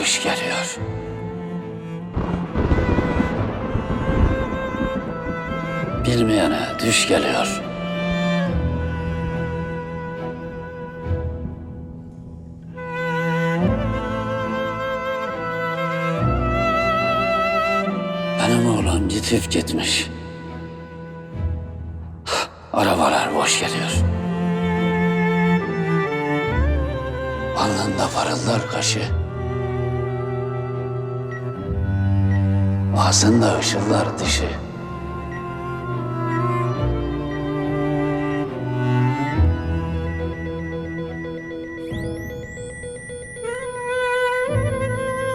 kış geliyor. Bilmeyene düş geliyor. Benim oğlan yitip gitmiş. Arabalar boş geliyor. Alnında parıldar kaşı. Ağzında ışıllar dişi.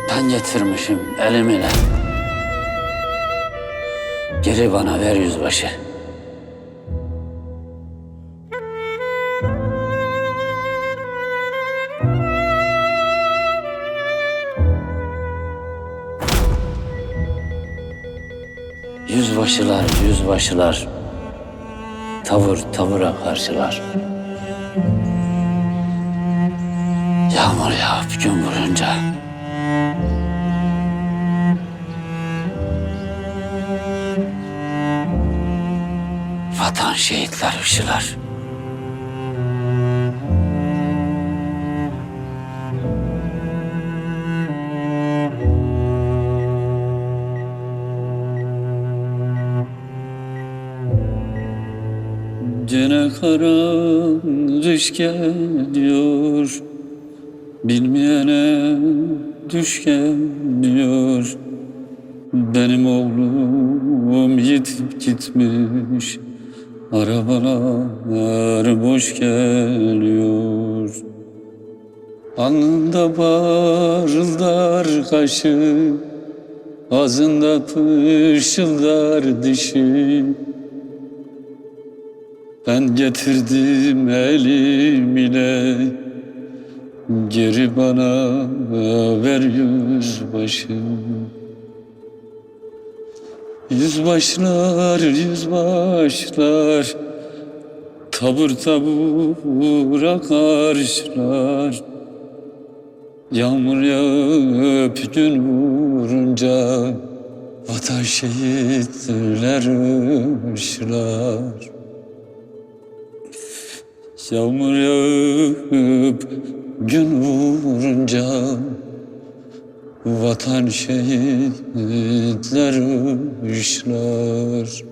Ben getirmişim elimine. Geri bana ver yüzbaşı. Yüzbaşılar, yüzbaşılar. Tavır tavıra karşılar. Yağmur yağıp gün vurunca Vatan şehitler ışılar. Gene kara düş geliyor. Bilmeyene düş geliyor. Benim oğlum yitip gitmiş. Arabalar boş geliyor. Alnında parıldar kaşı Ağzında pışıldar dişi ben getirdim elim ile. Geri bana ver yüzbaşı Yüzbaşlar, yüzbaşlar Tabur tabura karşılar Yağmur yağıp gün vurunca Vatan şehitler ışlar Yağmur yağıp gün vurunca Vatan şehitler ışlar